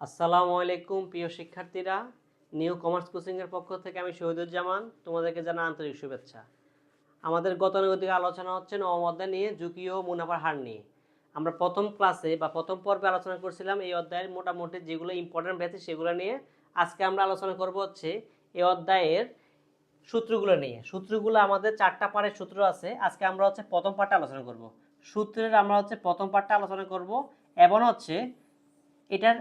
আসসালামু আলাইকুম, প্রিয় শিক্ষার্থীরা। নিউ কমার্স কোচিংয়ের পক্ষ থেকে আমি শহীদুজ্জামান, তোমাদেরকে জানা আন্তরিক শুভেচ্ছা। আমাদের গতানুগতিক আলোচনা হচ্ছে নবম অধ্যায় নিয়ে ঝুঁকি ও মুনাফার হার নিয়ে। আমরা প্রথম ক্লাসে বা প্রথম পর্বে আলোচনা করছিলাম, এই অধ্যায়ের মোটামুটি যেগুলো ইম্পর্টেন্ট আছে সেগুলো নিয়ে। আজকে আমরা আলোচনা করব হচ্ছে এই অধ্যায়ের সূত্রগুলো নিয়ে। সূত্রগুলো আমাদের চারটা পারের সূত্র আছে। আজকে আমরা হচ্ছে প্রথম পার্টটা আলোচনা করব। সূত্রের আমরা হচ্ছে প্রথম পার্টটা আলোচনা করব। এবং হচ্ছে এটার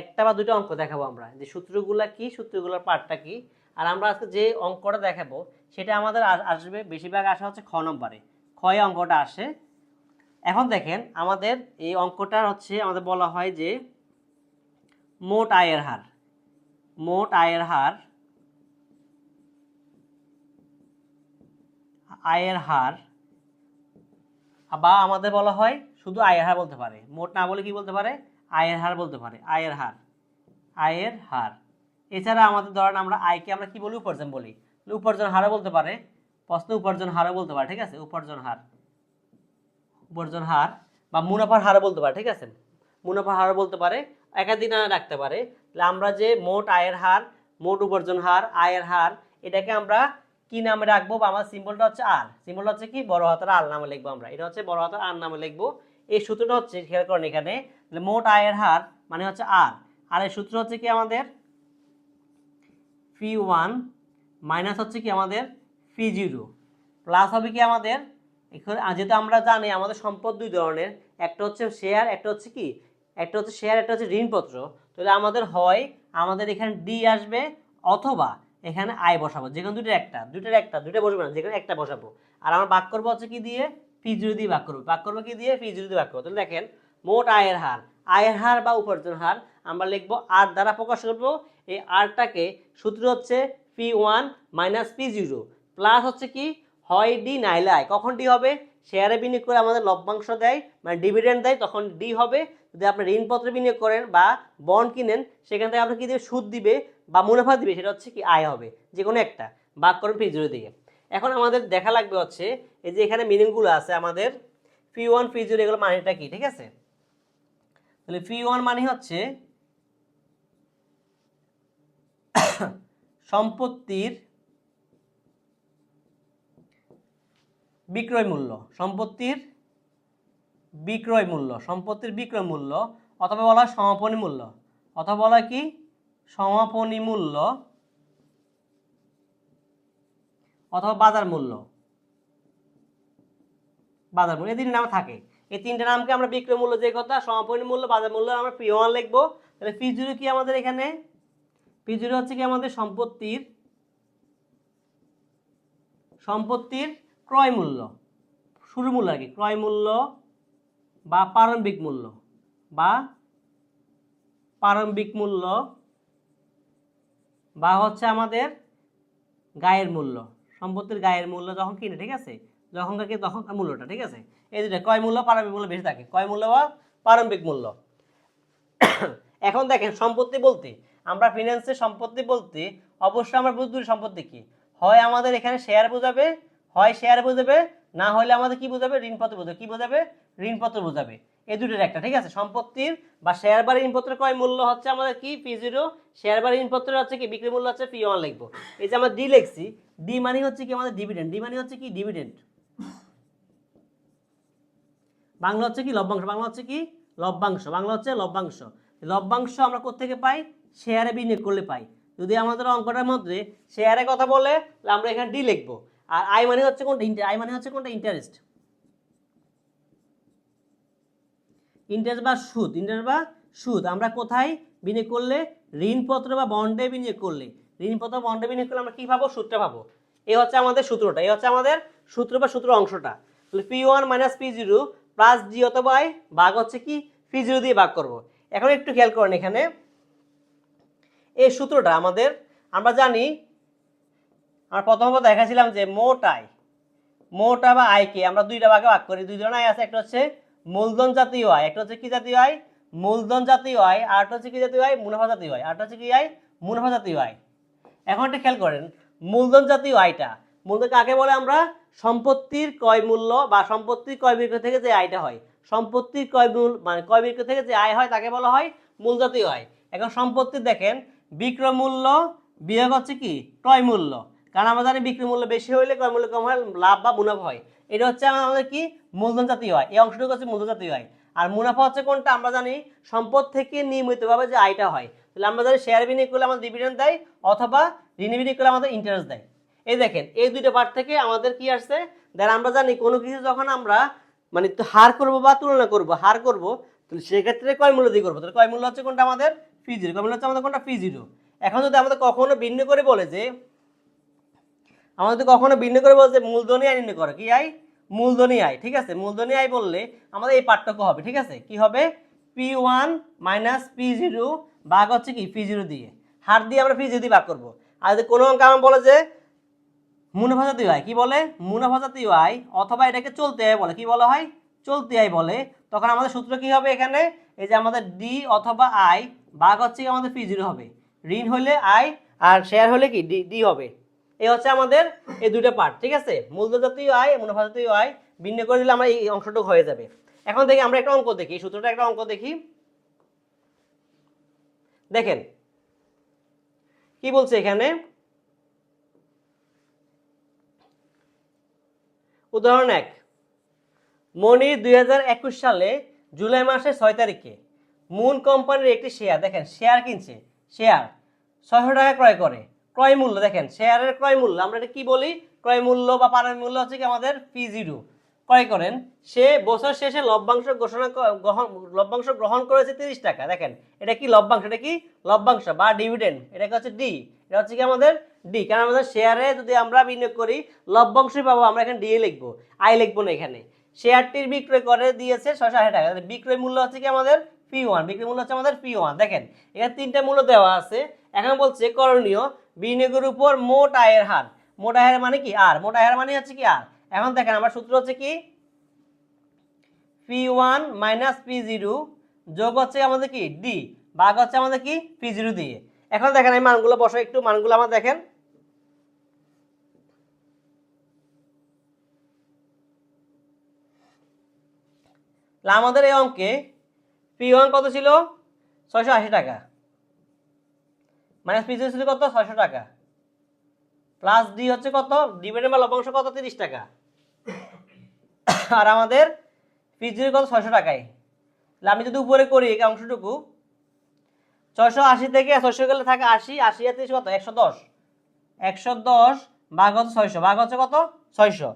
একটা বা দুটো অঙ্ক দেখাবো আমরা, যে সূত্রগুলো কি, সূত্রগুলোর পার্টটা কি, আর আমরা আজকে যে অঙ্কটা দেখাবো, সেটা আমাদের আসবে, বেশিরভাগ আসা হচ্ছে খ নম্বরে। ক্ষয় অঙ্কটা আসে। এখন দেখেন, আমাদের এই অঙ্কটা হচ্ছে, আমাদের বলা হয় যে মোট আয়ের হার। মোট আয়ের হার আয়ের হার, বা আমাদের বলা হয় শুধু আয়ের হার বলতে পারে। মোট না বলে কি বলতে পারে? আয়ের হার বলতে পারে, আয়ের হার আয়ের হার। এছাড়া আমাদের ধরেন আমরা আয়কে আমরা কি বলি? উপার্জন বলি। উপার্জন হারও বলতে পারে, প্রশ্ন উপার্জন হারও বলতে পারে, ঠিক আছে? উপার্জন হার উপার্জন হার বা মুনাফার হারও বলতে পারে, ঠিক আছে? মুনাফার হারও বলতে পারে, একাধিক রাখতে পারে। তাহলে আমরা যে মোট আয়ের হার, মোট উপার্জন হার, আয়ের হার, এটাকে আমরা কি নামে রাখব? বা আমার সিম্বলটা হচ্ছে আর। সিম্বলটা হচ্ছে কি? বড় হাতের আর নামে লিখব আমরা। এটা হচ্ছে বড় হাতের আর নামে লিখব। এই সূত্রটা হচ্ছে, খেয়াল করেন এখানে তাহলে মোট আয়ের হার মানে হচ্ছে আর। আর এই সূত্র হচ্ছে কি আমাদের? ফি ওয়ান মাইনাস হচ্ছে কি আমাদের? ফি জিরো প্লাস হবে কি আমাদের? এখানে যেহেতু আমরা জানি আমাদের সম্পদ দুই ধরনের, একটা হচ্ছে শেয়ার একটা হচ্ছে কি? একটা হচ্ছে শেয়ার একটা হচ্ছে ঋণপত্র। তাহলে আমাদের হয়, আমাদের এখানে ডি আসবে অথবা এখানে আয় বসাবো। যেখানে দুটোর একটা দুটোর একটা দুটো বসবে না যেখানে একটা বসাবো। আর আমার ভাগ করব হচ্ছে কি দিয়ে? ফি জিরো দিয়ে ভাগ করব। ভাগ করব কি দিয়ে? ফি জিরো দিয়ে ভাগ করব। তাহলে দেখেন মোট আয়ের হার। আয়ের হার বা উপার্জন হার আমরা লিখব আর দ্বারা প্রকাশ করব, এই আরটাকে সূত্র হচ্ছে P one minus P zero. Plus হচ্ছে কি? হয় ডি নাইলে আয়। কখন ডি হবে? শেয়ারে বিনিয়োগ করে আমাদের লভ্যাংশ দেয় মানে ডিভিডেন্ড দেয়, তখন ডি হবে। যদি আপনি ঋণপত্রে বিনিয়োগ করেন বা বন্ড কিনেন, সেখান থেকে আপনার কী দেবে সুদ দিবে বা মুনাফা দিবে, সেটা হচ্ছে কি? আয় হবে। যে কোনো একটা। বাদ করেন পি জিরো দিয়ে। এখন আমাদের দেখা লাগবে হচ্ছে, এই যে এখানে মিনিংগুলো আছে আমাদের, পি ওয়ান, পি জিরো, এগুলো মানেটা কি? ঠিক আছে? তাহলে পি ওয়ান মানে হচ্ছে সম্পত্তির বিক্রয় মূল্য, সম্পত্তির বিক্রয় মূল্য, সম্পত্তির বিক্রয় মূল্য, অথবা বলা সমাপনী মূল্য, অথবা বলা কি? সমাপনী মূল্য, অথবা বাজার মূল্য। বাজার মূল্য এদিন নাম থাকে। এই তিনটে নামকে আমরা বিক্রয় মূল্য যে কথা সমাপনী মূল্য, বাজার মূল্য আমরা পি ওয়ান লিখব। তাহলে পি জিরো কি আমাদের এখানে? পি জিরো হচ্ছে কি আমাদের সম্পত্তির সম্পত্তির ক্রয় মূল্য। শুরু মূল্য আর কি, ক্রয় মূল্য বা প্রারম্ভিক মূল্য বা প্রারম্ভিক মূল্য বা হচ্ছে আমাদের গায়ের মূল্য। সম্পত্তির গায়ের মূল্য যখন কিনে, ঠিক আছে? যখন কি তখন মূল্যটা, ঠিক আছে? এই দুটো কয় মূল্য? প্রারম্ভিক মূল্য বেশি থাকে। কয় মূল্য বা প্রারম্ভিক মূল্য। এখন দেখেন, সম্পত্তি বলতে, আমরা ফিনান্সে সম্পত্তি বলতে, অবশ্যই আমরা বুঝতে সম্পত্তি কি? হয় আমাদের এখানে শেয়ার বোঝাবে, হয় শেয়ার বোঝাবে, না হলে আমাদের কি বোঝাবে? ঋণপত্র বোঝাবে। কি বোঝাবে? ঋণপত্র বোঝাবে। এই দুটোর একটা, ঠিক আছে? সম্পত্তির বা শেয়ার বা ঋণপত্রের কয় মূল্য হচ্ছে আমাদের কি? পি জিরো শেয়ার বা ঋণপত্রের হচ্ছে কি? বিক্রি মূল্য হচ্ছে পি ওয়ান লিখব। এই যে আমরা ডি লিখছি ডি মানে হচ্ছে কি আমাদের ডিভিডেন্ড ডি মানে হচ্ছে কি? ডিভিডেন্ড বাংলা হচ্ছে কি? লভ্যাংশ বাংলা হচ্ছে কি? লভ্যাংশ বাংলা হচ্ছে লভ্যাংশ লভ্যাংশ আমরা কোথেকে পাই? শেয়ারে বিনিয়োগ করলে পাই। যদি আমাদের অঙ্কটার মধ্যে শেয়ারে কথা বলে আমরা এখানে ডি লিখব। আর আই মানে হচ্ছে কোনটা? আই মানে হচ্ছে কোনটা? ইন্টারেস্ট ইন্টারেস্ট বা সুদ। ইন্টারেস্ট বা সুদ। আমরা কোথায় বিনিয়োগ করলে? ঋণপত্র বা বন্ডে বিনিয়োগ করলে। ঋণপত্র, বন্ডে বিনিয়োগ করলে আমরা কি পাবো? সুদটা পাবো। এই হচ্ছে আমাদের সূত্রটা। এই হচ্ছে আমাদের সূত্র বা সূত্র অংশটা। তাহলে P one minus P zero plus G অথবা আই ভাগ হচ্ছে কি? পি জিরো দিয়ে ভাগ করব। এখন একটু খেয়াল করেন এখানে। এই সূত্রটা আমাদের, আমরা জানি, আমরা প্রথমত দেখাছিলাম যে মোট আয় মোট আয় বা আয়কে আমরা দুইটা ভাগে ভাগ করি। দুই ধরনের আয় আছে, একটা হচ্ছে মূলধন জাতীয় আয় একটা হচ্ছে কি জাতীয় আয় মূলধন জাতীয় আয় আর একটা হচ্ছে কি জাতীয় আয় মুনাফা জাতীয় আয় আরটা হচ্ছে কি আয় মুনাফা জাতীয় আয় এখন একটা খেয়াল করেন, মূলধন জাতীয় আয়টা মূলধন কাকে বলে আমরা? সম্পত্তির ক্রয় মূল্য বা সম্পত্তির ক্রয় বিক্রয় থেকে যে আয়টা হয়, সম্পত্তির ক্রয় মূল মানে ক্রয় বিক্রয় থেকে যে আয় হয় তাকে বলা হয় মূল জাতীয় আয়। এখন সম্পত্তি দেখেন, বিক্রয় মূল্য বিয়োগ হচ্ছে কি? ক্রয় মূল্য। কারণ আমরা জানি বিক্রয় মূল্য বেশি হইলে ক্রয় মূল্য কম হয়, লাভ বা মুনাফা হয়। এটা হচ্ছে আমাদের কি? মূলধন জাতীয় হয় এই অংশটুকু হচ্ছে মূলধন জাতীয় হয় আর মুনাফা হচ্ছে কোনটা? আমরা জানি সম্পদ থেকে নিয়মিতভাবে যে আয়টা হয়। তাহলে আমরা জানি শেয়ার বিনিয়োগ করলে আমাদের ডিভিডেন্ড দেয় অথবা ঋণ বিনিয়োগ করলে আমাদের ইন্টারেস্ট দেয়। এই দেখেন, এই দুইটা পার্ট থেকে আমাদের কি আসছে? দেন আমরা জানি কোনো কিছু যখন আমরা মানে হার করব বা তুলনা করব, হার করব, তাহলে সেক্ষেত্রে কয় মূল্য দিয়ে করব? তাহলে কয় মূল্য হচ্ছে কোনটা আমাদের? ফি জিরো কয় মূল্য হচ্ছে আমাদের কোনটা? ফি জিরো এখন যদি আমাদের কখনো ভিন্ন করে বলে যে, আমাদের কখনো ভিন্ন করে বলে যে, মূলধনী আয় নির্ণয় করে, কি আয়? মূলধনী আয়, ঠিক আছে? মূলধনী আয় বললে আমাদের এই পার্থক্য হবে, ঠিক আছে? কি হবে? P one minus P zero ভাগ হচ্ছে কি? পি জিরো দিয়ে। হার দিয়ে আমরা পি জিরো দিয়ে ভাগ করব। আর যদি কোনো অঙ্ক আমার বলে যে মুনাফা জাতীয় আয়, কি বলে? মুনাফা জাতীয় আয় অথবা এটাকে চলতে আয় বলে, কি বলা হয়? চলতে আয় বলে। তখন আমাদের সূত্র কি হবে এখানে? এই যে আমাদের ডি অথবা আয় ভাগ হচ্ছে আমাদের পি জিরো হবে। ঋণ হলে আয় আর শেয়ার হলে কি? ডি ডি হবে। এই হচ্ছে আমাদের এই দুটো পার্ট ঠিক আছে? মূল্য জাতীয় আয় মুনাফা জাতীয় আয় ভিন্ন করে দিলে আমরা এই অংশটুকু হয়ে যাবে। এখন দেখি আমরা একটা অঙ্ক দেখি সূত্রটা একটা অঙ্ক দেখি। দেখেন, কি বলছে এখানে? উদাহরণ এক। মনি দুই হাজার একুশ সালে জুলাই মাসের ছয় তারিখে মুন কোম্পানির একটি শেয়ার, দেখেন, শেয়ার কিনছে, শেয়ার ছয়শো টাকা ক্রয় করে। ক্রয় মূল্য, দেখেন, শেয়ারের ক্রয় মূল্য, আমরা এটা কি বলি? ক্রয় মূল্য বা পানের মূল্য হচ্ছে কি আমাদের পি জিরো ক্রয় করেন, সে বছর শেষে লভ্যাংশ ঘোষণা গ্রহণ লভ্যাংশ গ্রহণ করেছে তিরিশ টাকা, দেখেন, এটা কি লভ্যাংশ, এটা কি লভ্যাংশ বা ডিভিডেন্ড এটাকে হচ্ছে ডি এটা হচ্ছে কি আমাদের ডি কারণ আমাদের শেয়ারে যদি আমরা বিনিয়োগ করি, লভ্যাংশই পাবো, আমরা এখানে ডিএ লিখব আই লিখব না এখানে। শেয়ারটির বিক্রয় করে দিয়েছে ছশো আশি টাকা। বিক্রয় মূল্য হচ্ছে কি আমাদের পি ওয়ান বিক্রয় মূল্য হচ্ছে আমাদের পি ওয়ান দেখেন, এখানে তিনটা মূল্য দেওয়া আছে। এখন বলছে করণীয়, বিনিয়োগের উপর মোট আয়ের হার। মোট আয়ের মানে কি? আর। মোট আয়ের মানে হচ্ছে কি আর? এখন দেখেন, আমার সূত্র হচ্ছে কি? P one minus P zero যোগ হচ্ছে আমাদের কি? ডি ভাগ হচ্ছে আমাদের কি? পি জিরো দিয়ে। এখন দেখেন এই মানগুলো বসো, একটু মানগুলো আমার দেখেন। আমাদের এই অঙ্কে পি ওয়ান কত ছিল? ছয়শো আশি টাকা। মাইনাস পি জিরো ছিল কত? ছয়শো টাকা। প্লাস ডি হচ্ছে কত? ডিভিডেন্ড বা লভ্যাংশ কত? তিরিশ টাকা। আর আমাদের পি পিজির কত? ছয়শো টাকায়। আমি যদি উপরে করি এই অংশটুকু ছয়শো আশি থেকে ছয়শো গেলে থাকে আশি আশি আর কত? একশো দশ। একশো দশ ভাগ হচ্ছে ছয়শো, ভাগ হচ্ছে কত? ছয়শো।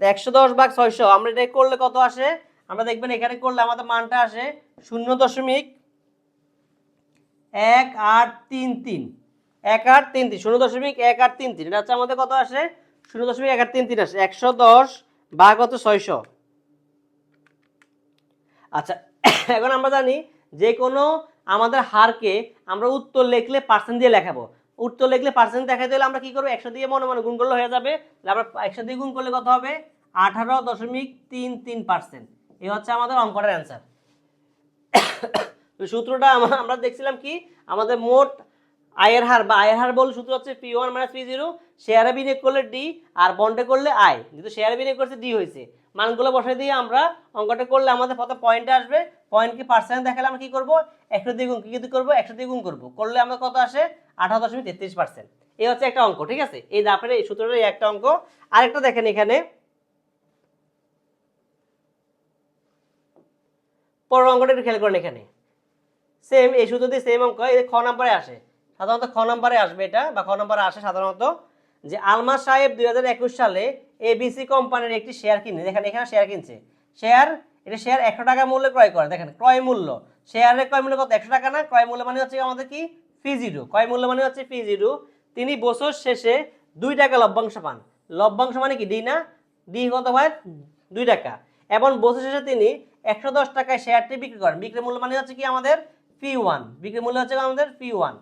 তো একশো দশ ভাগ ছয়শো, আমরা এটা করলে কত আসে? আমরা দেখবেন এখানে করলে আমাদের মানটা আসে শূন্য দশমিক এক আট তিন তিন। এক আট তিন তিন, শূন্য দশমিক এক আট তিন তিন। এটা হচ্ছে আমাদের কত আসে? শূন্য দশমিক এক আট তিন তিন আসে। একশো দশ ভাগ হচ্ছে ছয়শো। আচ্ছা এখন আমরা জানি যে কোনো আমাদের হারকে আমরা উত্তর লিখলে পার্সেন্ট দিয়ে লেখাবো। উত্তর লিখলে পার্সেন্ট দেখাতে হলে আমরা কি করব? একশো দিয়ে মনে মনে গুণ করলে হয়ে যাবে। আমরা একশো দিয়ে গুণ করলে কত হবে? আঠারো দশমিক তিন তিন পার্সেন্ট এই হচ্ছে আমাদের অঙ্কটার অ্যান্সার সূত্রটা আমা- আমরা দেখছিলাম কি? আমাদের মোট আয়ের হার বা আয়ের হার বল সূত্র হচ্ছে P one minus P zero শেয়ারে বিনিয়োগ করলে ডি আর বন্ডে করলে আয় যেহেতু শেয়ারে বিনিয়োগ করছে ডি হয়েছে। মানগুলো বসাই দিয়ে আমরা অঙ্কটা করলে আমাদের প্রথম পয়েন্টে আসবে। পয়েন্টকে পার্সেন্ট দেখালে আমরা কি করব? একশো দিয়ে গুণ কি কি করব? একশো দিয়ে গুণ করব। করলে আমরা কত আসে? আঠারো দশমিক তেত্রিশ পার্সেন্ট এই হচ্ছে একটা অঙ্ক, ঠিক আছে? এই দাপের এই সূত্রের এই একটা অঙ্ক। আরেকটা দেখেন এখানে। পরের অঙ্কটা একটু খেয়াল করেন এখানে। সেম এই সূত্র দিয়ে সেম অঙ্ক, এই খ নাম্বারে আসে। সাধারণত খ নাম্বারে আসবে এটা, বা খ নাম্বারে আসে সাধারণত। যে আলমা সাহেব দুই হাজার একুশ সালে এবিসি কোম্পানির একটি শেয়ার কিনে, দেখেন এখানে শেয়ার কিনছে। শেয়ার এটা শেয়ার একশো টাকা মূল্যে ক্রয় করে, দেখেন, ক্রয় মূল্য। শেয়ারের ক্রয় মূল্য কত? একশো টাকা না? ক্রয় মূল্য মানে হচ্ছে আমাদের কি? ফি জিরো ক্রয় মূল্য মানে হচ্ছে ফি জিরো তিনি বছর শেষে দুই টাকা লভ্যাংশ পান। লভ্যাংশ মানে কি? ডি না? ডি কত হয় দুই টাকা। এবং বছর শেষে তিনি একশো দশ টাকায় শেয়ারটি বিক্রি করেন। বিক্রি মূল্য মানে হচ্ছে কি? আমাদের পি ওয়ান বিক্রি মূল্য হচ্ছে আমাদের পি ওয়ান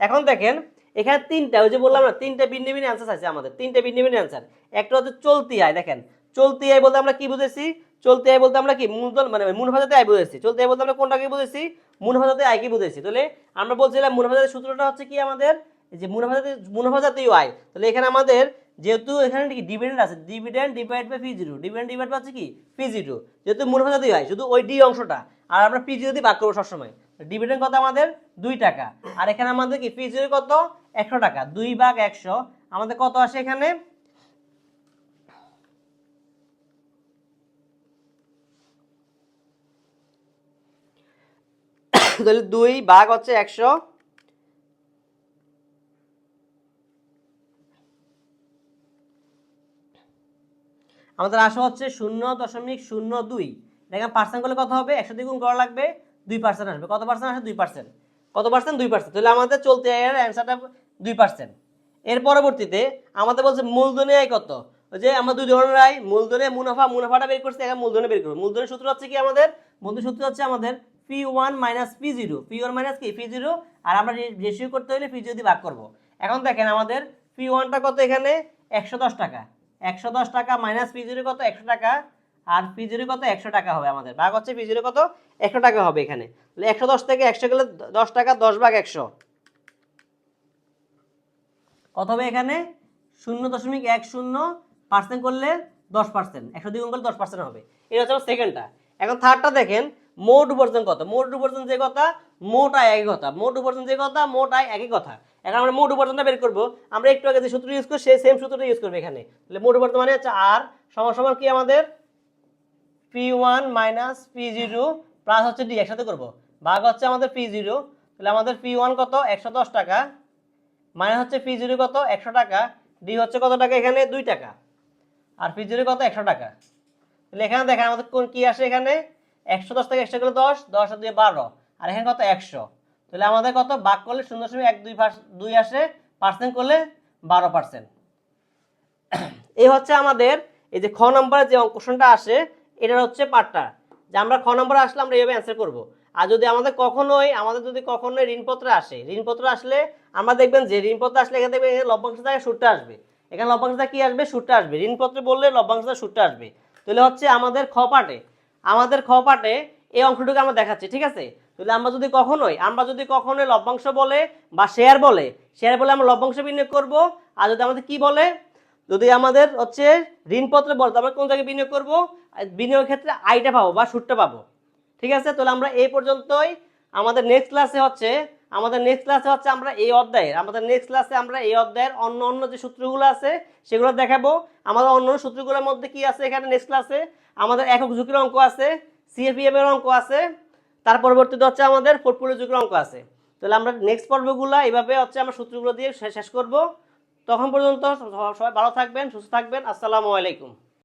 এখন দেখেন এখানে তিনটা, ওই যে বললাম না, তিনটা ভিন্ন ভিন্ন অ্যান্সার আছে আমাদের, তিনটা ভিন্ন ভিন্ন অ্যান্সার একটা হচ্ছে চলতি আয়, দেখেন। চলতি আয় বলতে আমরা কি বুঝেছি? চলতি আয় বলতে আমরা কি, মূলধন মানে মুনাফাজাতে আয় বুঝেছি। চলতি আয় বলতে আমরা কোনটা কোনটাকে বুঝেছি? মুনাফাজাতে আয় কি বুঝেছি? তাহলে আমরা বলছিলাম মুনাফাজাতের সূত্রটা হচ্ছে কি আমাদের? যে মুনাফাজাতে মুনাফাজাতীয় আয়। তাহলে এখানে আমাদের যেহেতু এখানে কি ডিভিডেন্ড আছে dividend divide by zero dividend divide হচ্ছে কি? পি জিরো যেহেতু মুনাফাজাতীয় আয়, শুধু ওই ডি অংশটা। আর আমরা পি জিরো দিয়ে ভাগ করব সবসময়। ডিভিডেন্ড কত আমাদের? দুই টাকা। আর এখানে আমাদের কি ফি কত? একশো টাকা, দুই ভাগ একশো। আমাদের কত আসে এখানে? দুই ভাগ হচ্ছে একশো। আমাদের আসা হচ্ছে শূন্য দশমিক শূন্য দুই। দেখেন পার্সেন্ট করলে কত হবে? একশো দ্বিগুণ করা লাগবে, দুই পার্সেন্ট আসবে। কত পার্সেন্ট আসে? দুই পার্সেন্ট কত পার্সেন্ট দুই পার্সেন্ট তাহলে আমাদের চলতে অ্যান্সারটা দুই পার্সেন্ট এর পরবর্তীতে আমাদের বলছে মূলধনী আয় কত? যে আমরা দুই ধরনের আয় মূলধনে মুনাফা, মুনাফাটা বের করছি, এখন মূলধনে বের করব। মূলধনের সূত্র হচ্ছে কি আমাদের? মূলধনের সূত্র হচ্ছে আমাদের P one minus P zero P one minus কি? পি জিরো আর আমরা রেশিও করতে হলে পি জিরো দিয়ে ভাগ করব। এখন দেখেন আমাদের পি ওয়ানটা কত এখানে? একশো দশ টাকা। একশো দশ টাকা মাইনাস পি জিরো কত? একশো টাকা। আর পি জিরো কত? একশো টাকা হবে আমাদের। ভাগ হচ্ছে পি জিরো কত? একশো টাকা হবে এখানে। একশো দশ থেকে একশো গেলে দশ টাকা, দশ ভাগ একশো। কত হবে এখানে শূন্য দশমিক এক শূন্য পার্সেন্ট করলে দশ পার্সেন্ট একশো দ্বিগুণ করলে দশ পার্সেন্ট হবে। এটা হচ্ছে আমার সেকেন্ডটা এখন থার্ডটা দেখেন, মোট উপার্জন কত? মোট উপার্জন যে কথা, মোট আয় একই কথা। মোট উপার্জন যে কথা, মোট আয় একই কথা। এখন আমরা মোট উপার্জনটা বের করব। আমরা একটু আগে যে সূত্র ইউজ করি সেই সেম সূত্রটা ইউজ করব এখানে। তাহলে মোট উপার্জন মানে হচ্ছে আর সমান সমান কি আমাদের? P one minus P zero plus হচ্ছে ডি একসাথে করব। ভাগ হচ্ছে আমাদের পি জিরো তাহলে আমাদের পি ওয়ান কত? একশো দশ টাকা। মাইনাস হচ্ছে পি জিরো কত? একশো টাকা। ডি হচ্ছে কত টাকা এখানে? দুই টাকা। আর পি জিরো কত? একশো টাকা। তাহলে এখানে দেখেন আমাদের কোন কি আসে এখানে? একশো দশ থেকে একশো করে দশ দশ আর দুই বারো। আর এখানে কত? একশো। তাহলে আমাদের কত? ভাগ করলে শূন্য দশমিক এক দুই দুই আসে। পার্সেন্ট করলে বারো পার্সেন্ট এই হচ্ছে আমাদের এই যে খ নম্বরে যে কোশ্চেনটা আসে, এটার হচ্ছে পার্টটা যে আমরা খ নম্বরে আসলে আমরা এইভাবে অ্যান্সার করব। আর যদি আমাদের কখনোই, আমাদের যদি কখনোই ঋণপত্র আসে, ঋণপত্র আসলে আমরা দেখবেন যে ঋণপত্র আসলে এখানে দেখবেন লভ্যাংশ থেকে সুদটা আসবে। এখানে লভ্যাংশটা কি আসবে? সুদটা আসবে। ঋণপত্র বললে লভ্যাংশটা সুদটা আসবে। তাহলে হচ্ছে আমাদের খ পাটে আমাদের খ পাটে এই অংশটুকু আমরা দেখাচ্ছি, ঠিক আছে? তাহলে আমরা যদি কখনোই, আমরা যদি কখনোই লভ্যাংশ বলে বা শেয়ার বলে শেয়ার বলে আমরা লভ্যাংশ বিনিয়োগ করব। আর যদি আমাদের কি বলে? যদি আমাদের হচ্ছে ঋণপত্র বলে তো আমরা কোন জায়গায় বিনিয়োগ করব? বিনিয়োগের ক্ষেত্রে আয়টা পাবো বা সুদটা পাবো। ঠিক আছে? তাহলে আমরা এই পর্যন্তই। আমাদের নেক্সট ক্লাসে হচ্ছে, আমাদের নেক্সট ক্লাসে হচ্ছে আমরা এই অধ্যায়ের, আমাদের নেক্সট ক্লাসে আমরা এই অধ্যায়ের অন্য অন্য যে সূত্রগুলো আছে, সেগুলো দেখাবো। আমাদের অন্য অন্য সূত্রগুলোর মধ্যে কি আছে এখানে নেক্সট ক্লাসে আমাদের একক ঝুঁকির অঙ্ক আছে সিএপিএফ এর অঙ্ক আছে, তার পরবর্তীতে হচ্ছে আমাদের পোর্টফোলিও ঝুঁকির অঙ্ক আছে। তাহলে আমরা নেক্সট পর্বগুলো এইভাবে হচ্ছে আমরা সূত্রগুলো দিয়ে শেষ করব। তখন পর্যন্ত সবাই ভালো থাকবেন, সুস্থ থাকবেন। আসসালামু আলাইকুম।